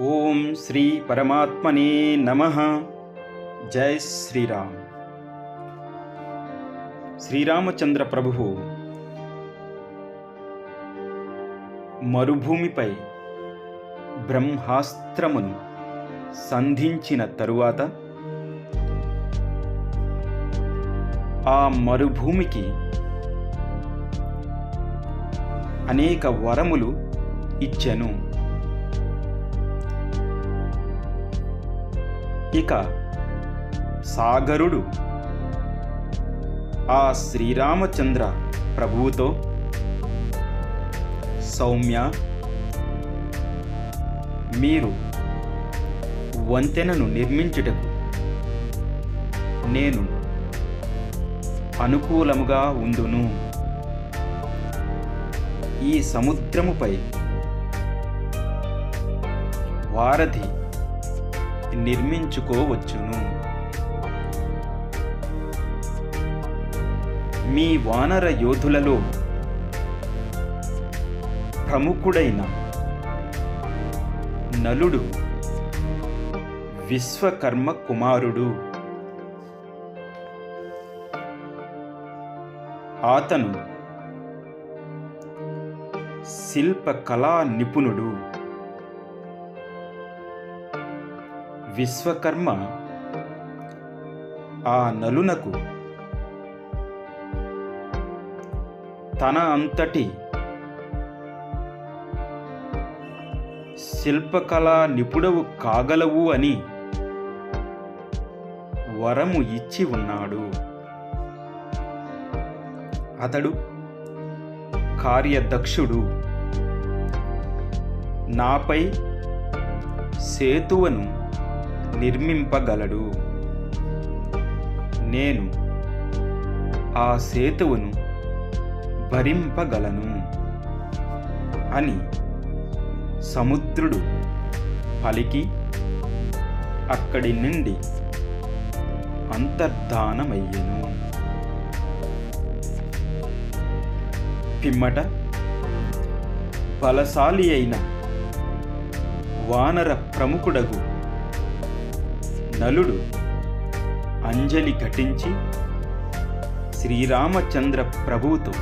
ఓం శ్రీ పరమాత్మనే నమ. జై శ్రీరామ్. శ్రీరామచంద్ర ప్రభువు మరుభూమిపై బ్రహ్మాస్త్రమును సంధించిన తరువాత ఆ మరుభూమికి అనేక వరములు ఇచ్చెను. ఇక సాగరుడు ఆ శ్రీరామచంద్ర ప్రభువుతో సౌమ్య మీరు వంతెనను నిర్మించుటకు నేను అనుకూలముగా ఉందును. ఈ సముద్రముపై వారధి నిర్మించుకోవచ్చును. మీ వానర యోధులలో ప్రముఖుడైన నలుడు విశ్వకర్మ కుమారుడు. అతను శిల్పకళా నిపుణుడు. విశ్వకర్మ ఆ నలునకు తన అంతటి శిల్పకళా నిపుణువు కాగలవు అని వరము ఇచ్చి ఉన్నాడు. అతడు కార్యదక్షుడు. నాపై సేతువను నిర్మింపగలడు. నేను ఆ సేతువును భరింపగలను అని సముద్రుడు పలికి అక్కడి నుండి అంతర్ధానమయ్యను. పిమ్మట బలశాలి అయిన వానర ప్రముఖుడగు నలుడు అంజలి ఘటించి శ్రీరామచంద్ర ప్రభువుతో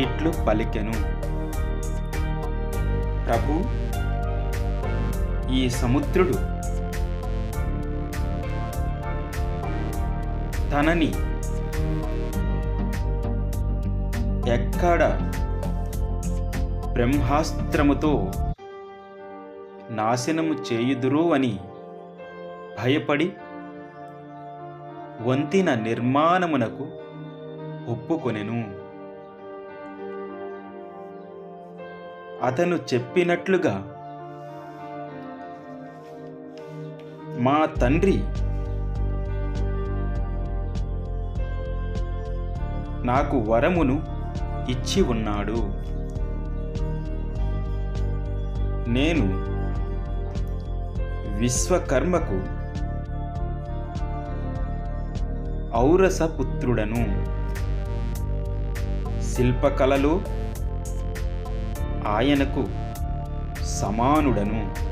ఇట్లు పలికెను. ప్రభు ఈ సముద్రుడు తనని ఎక్కడ బ్రహ్మాస్త్రముతో నాశనము చేయుదురు అని భయపడి వంతిన నిర్మాణమునకు ఒప్పుకొనెను. అతను చెప్పినట్లుగా మా తండ్రి నాకు వరమును ఇచ్చి ఉన్నాడు. నేను విశ్వకర్మకు ఔరసపుత్రుడను. శిల్పకళలో ఆయనకు సమానుడను.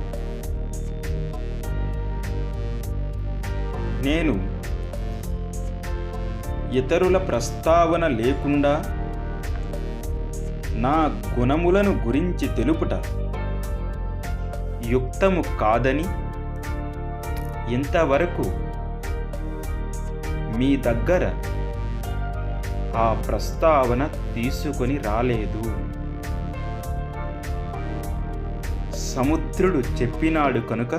నేను ఇతరుల ప్రస్తావన లేకుండా నా గుణములను గురించి తెలుపుట యుక్తము కాదని ఇంతవరకు మీ దగ్గర ఆ ప్రస్తావన తీసుకొని రాలేదు. సముద్రుడు చెప్పినాడు కనుక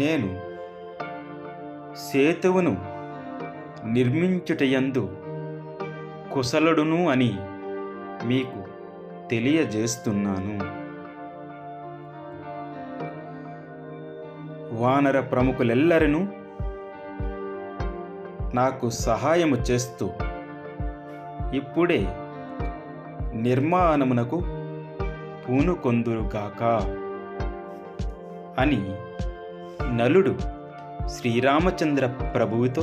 నేను సేతువును నిర్మించుటయందు కుశలుడును అని మీకు తెలియజేస్తున్నాను. వానర ప్రముఖులెల్లరను నాకు సహాయము చేస్తూ ఇప్పుడే నిర్మాణమునకు పూనుకొందురుగాక అని నలుడు శ్రీరామచంద్ర ప్రభువుతో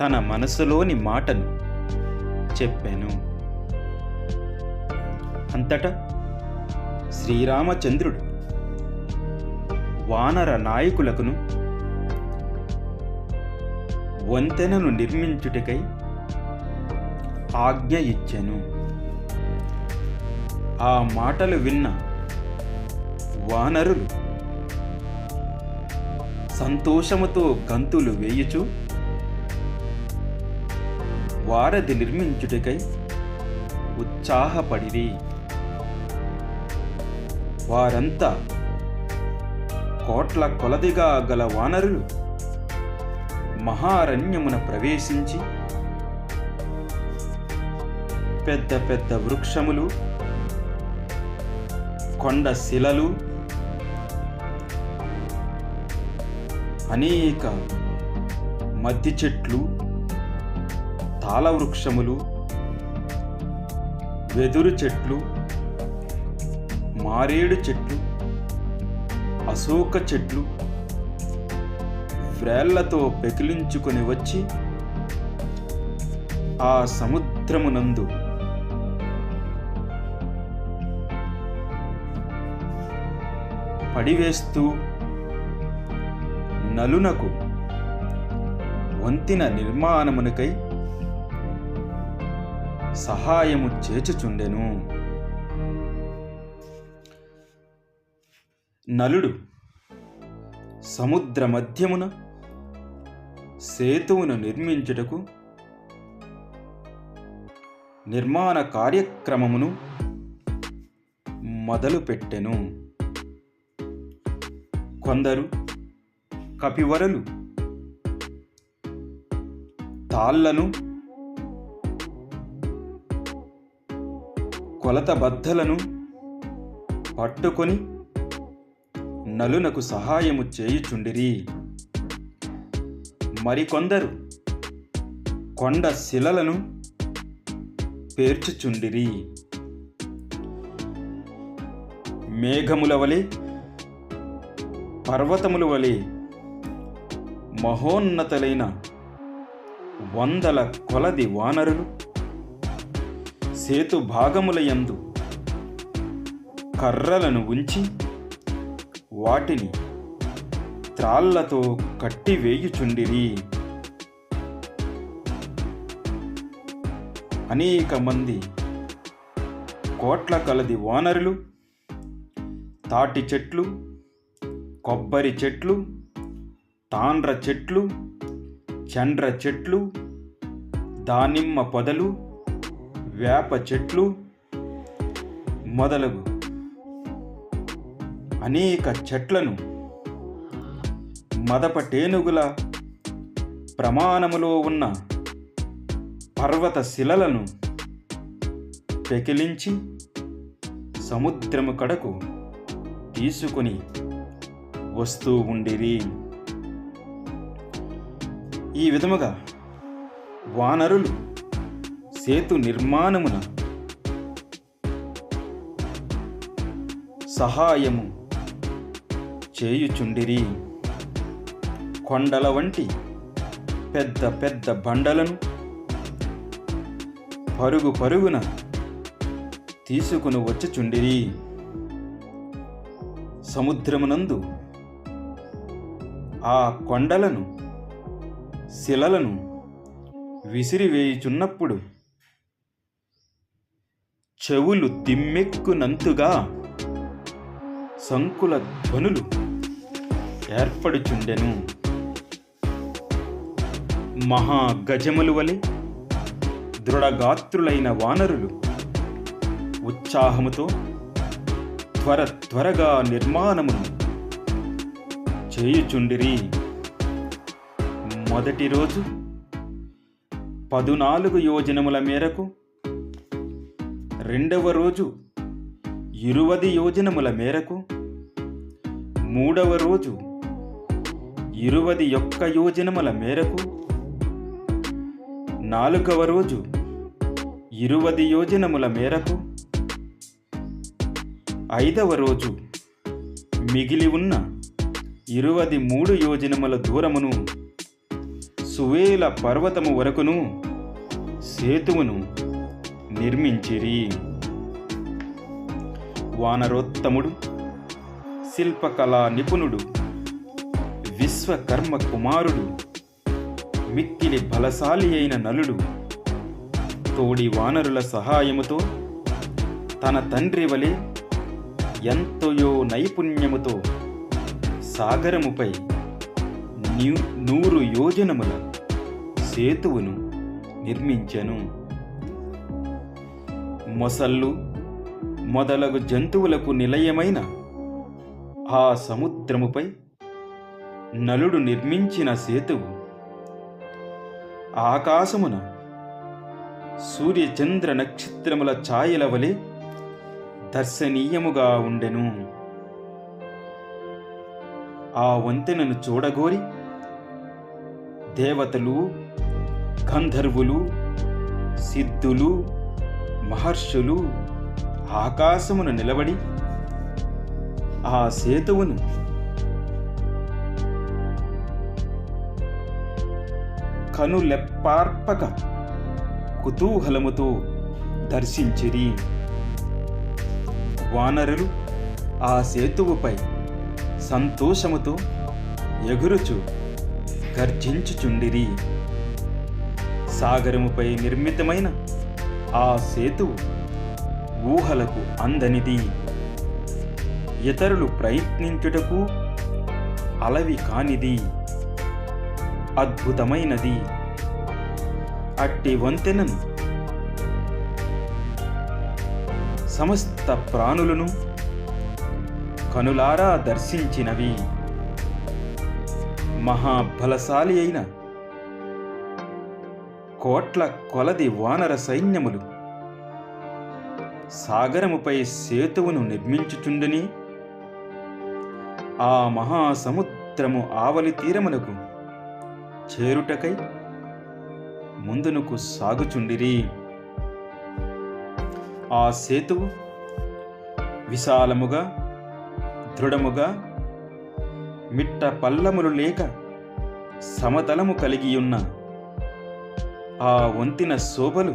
తన మనసులోని మాటను చెప్పాను. అంతటా శ్రీరామచంద్రుడు వానర నాయకులకును వంతెనను నిర్మించుటకై ఆజ్ఞ ఇచ్చెను. ఆ మాటలు విన్న వానరులు సంతోషముతో గంతులు వేయుచు వారధి నిర్మించుటకై ఉత్సాహపడిరి. వారంతా కోట్ల కొలదిగా గల వానరులు మహారణ్యమున ప్రవేశించి పెద్ద పెద్ద వృక్షములు కొండ శిలలు అనేక మద్ది చెట్లు తాళ వృక్షములు వెదురు చెట్లు మారేడు చెట్లు అశోక చెట్లు వ్రేళ్ళతో పెకిలించుకొని వచ్చి ఆ సముద్రమునందు పడివేస్తూ నలునకు వంతిన నిర్మాణమునకై సహాయము చేచుచుండెను. నలుడు సముద్ర మధ్యమున సేతువును నిర్మించుటకు నిర్మాణ కార్యక్రమమును మొదలుపెట్టెను. కొందరు కపివరలు తాళ్ళను కొలత బద్దలను పట్టుకొని నలునకు సహాయము చేయుచుండిరి. మరికొందరు కొండ శిలలను పేర్చుచుండిరి. మేఘముల వలె పర్వతముల వలె మహోన్నతలైన వందల కొలది వానరులు సేతు భాగములయందు కర్రలను ఉంచి వాటిని త్రాళ్ళతో కట్టివేయుచుండిరి అనేక మంది కోట్ల కలది వానరులు తాటి చెట్లు కొబ్బరి చెట్లు తాండ్ర చెట్లు చండ్ర చెట్లు దానిమ్మ పొదలు వేప చెట్లు మొదలగు అనేక చెట్లను మదప టేనుగుల ప్రమాణములో ఉన్న పర్వత శిలలను పెకిలించి సముద్రము కడకు తీసుకొని వస్తూ ఉండిరి. ఈ విధముగా వానరులు సేతు నిర్మాణమున సహాయము చేయుచుండిరి. కొండల వంటి పెద్ద పెద్ద బండలను పరుగు పరుగున తీసుకుని వచ్చుచుండిరి. సముద్రమునందు ఆ కొండలను శిలలను విసిరివేయుచున్నప్పుడు చెవులు దిమ్మెక్కునంతుగా సంకుల ధ్వనులు ఏర్పడుచుండెను. మహా గజములు వలె దృఢగాత్రులైన వానరులు ఉత్సాహముతో త్వర త్వరగా నిర్మాణమును చేయుచుండిరి. మొదటి రోజు పదునాలుగు యోజనముల మేరకు రెండవ రోజు ఇరువది యోజనముల మేరకు మూడవ రోజు ఇరువది ఒక్క యోజనముల మేరకు నాలుగవ రోజు ఇరువది యోజనముల మేరకు ఐదవ రోజు మిగిలి ఉన్న ఇరువది మూడు యోజనముల దూరమును సువేల పర్వతము వరకును సేతువును నిర్మించిరి. వానరోత్తముడు శిల్పకళా నిపుణుడు విశ్వకర్మ కుమారుడు మిక్కిలి బలశాలి అయిన నలుడు తోడి వానరుల సహాయముతో తన తండ్రి వలె ఎంతయో నైపుణ్యముతో సాగరముపై నూరు యోజనముల సేతువును నిర్మించెను. మొసళ్ళు మొదలగు జంతువులకు నిలయమైన ఆ సముద్రముపై నలుడు నిర్మించిన సేతువు. ఆకాశమున సూర్యచంద్ర నక్షత్రముల ఛాయల వలె దర్శనీయముగా ఉండెను. ఆ వంతెనను చూడగోరి దేవతలు గంధర్వులు సిద్ధులు మహర్షులు ఆకాశమున నిలబడి ఆ సేతువును కనులెప్పార్పక కుతూహలముతో దర్శించిరి. వానరులు ఆ సేతువుపై సంతోషముతో ఎగురుచు గర్జించుచుండిరి. సాగరముపై నిర్మితమైన ఆ సేతువు ఊహలకు అందనిది. ఇతరులు ప్రయత్నించుటకు అలవి కానిది. అద్భుతమైనది. అట్టి వంతెనను సమస్త ప్రాణులను కనులారా దర్శించినవి. మహాబలశాలి అయిన కోట్ల కొలది వానర సైన్యములు సాగరముపై సేతువును నిర్మించుచుండని ఆ మహాసముద్రము ఆవలి తీరమునకు చేరుటకై ముందునకు సాగుచుండిరి. ఆ సేతువు విశాలముగా దృఢముగా మిట్ట పల్లములు లేక సమతలము కలిగియున్న ఆ వంతిన శోభలు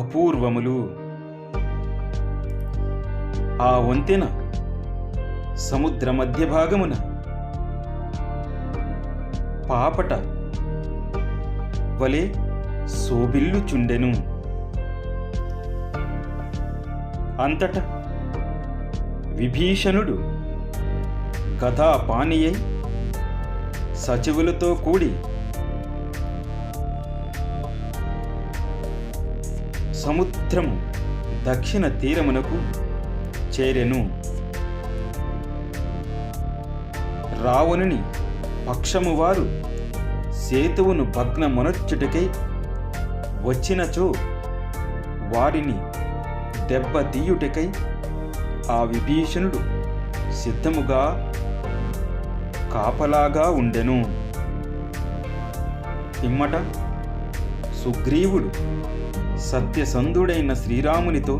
అపూర్వములు. ఆ వంతెన సముద్ర మధ్య భాగమున పాపట వలె శోభిల్లుచుండెను అంతట విభీషణుడు గదా సచివులతో కూడి సముద్రము దక్షిణ తీరమునకు చేరెను రావణుని పక్షము వారు సేతువును భగ్నమొనర్చుటకై వచ్చినచో వారిని దెబ్బ తీయుటకై ఆ విభీషణుడు సిద్ధముగా కాపలాగా ఉండెను. పిమ్మట సుగ్రీవుడు సత్యసంధుడైన శ్రీరామునితో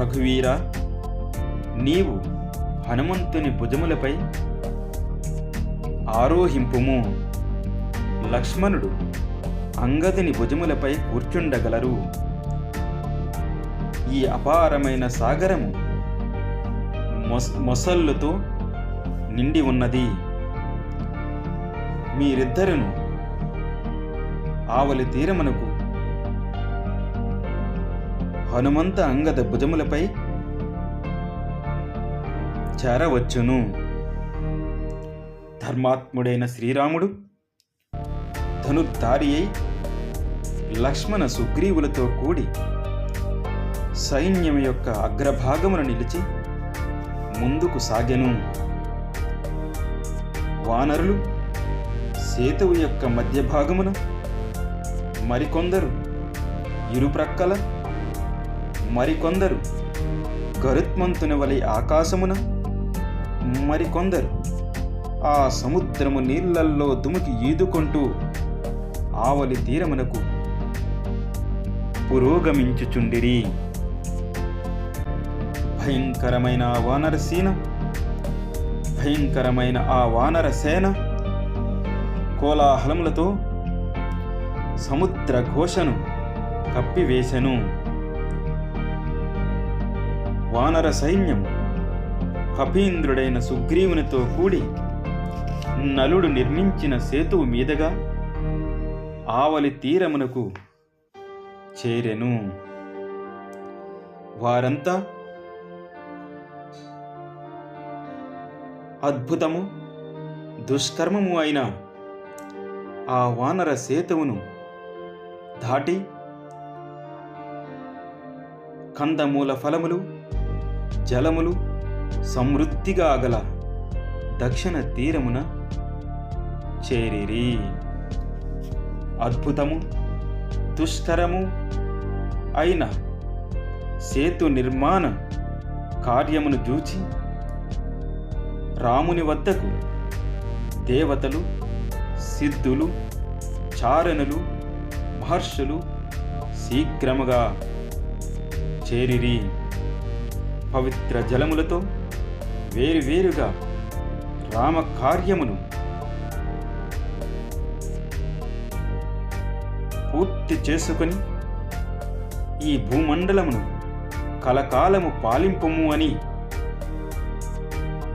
రఘువీర నీవు హనుమంతుని భుజములపై ఆరోహింపుము. లక్ష్మణుడు అంగదుని భుజములపై కూర్చుండగలరు. ఈ అపారమైన సాగరము మొస్ మొసళ్ళుతో నిండి ఉన్నది. మీరిద్దరును ఆవలి తీరమునకు హనుమంత అంగద భుజములపై చేరవచ్చును. ధర్మాత్ముడైన శ్రీరాముడు ధనుర్ధారి అయి లక్ష్మణ సుగ్రీవులతో కూడి సైన్యం యొక్క అగ్రభాగమున నిలిచి ముందుకు సాగెను. వానరులు సేతువు యొక్క మధ్య భాగమున మరికొందరు ఇరుప్రక్కల మరికొందరు గరుత్మంతుని వలె ఆకాశమున మరికొందరు ఆ సముద్రము నీళ్ళల్లో దుముకి ఈదుకుంటూ ఆవలి తీరమునకు పురోగమించుచుండిరి. భయంకరమైన ఆ వానర భయంకరమైన ఆ వానర సేన కోలాహలములతో సముద్ర ఘోషను కప్పివేశను వానర సైన్యం కపీంద్రుడైన సుగ్రీవునితో కూడి నలుడు నిర్మించిన సేతువు మీదుగా ఆవలి తీరమునకు చేరెను. వారంతా అద్భుతము దుష్కర్మము అయిన ఆ వానర సేతువును దాటి కందమూల ఫలములు జలములు సమృద్ధిగా గల దక్షిణ తీరమున చేరిరి. అద్భుతము దుష్కరము అయిన సేతు నిర్మాణ కార్యమును చూచి రాముని వద్దకు దేవతలు సిద్ధులు చారణులు మహర్షులు శీఘ్రముగా చేరిరి. పవిత్ర జలములతో వేరువేరుగా రామ కార్యమును పూర్తి చేసుకొని ఈ భూమండలమును కలకాలము పాలింపము అని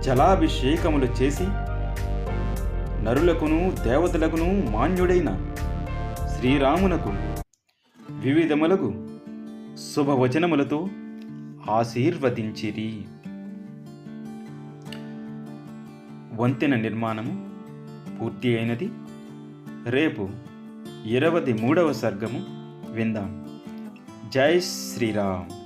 జలాభిషేకములు చేసి నరులకును దేవతలకును మాన్యుడైన శ్రీరామునకు వివిధములకు శుభవచనములతో ఆశీర్వదించిరి. వంతెన నిర్మాణము పూర్తి అయినది. రేపు ఇరవది మూడవ సర్గము విందాం. జై శ్రీరామ్.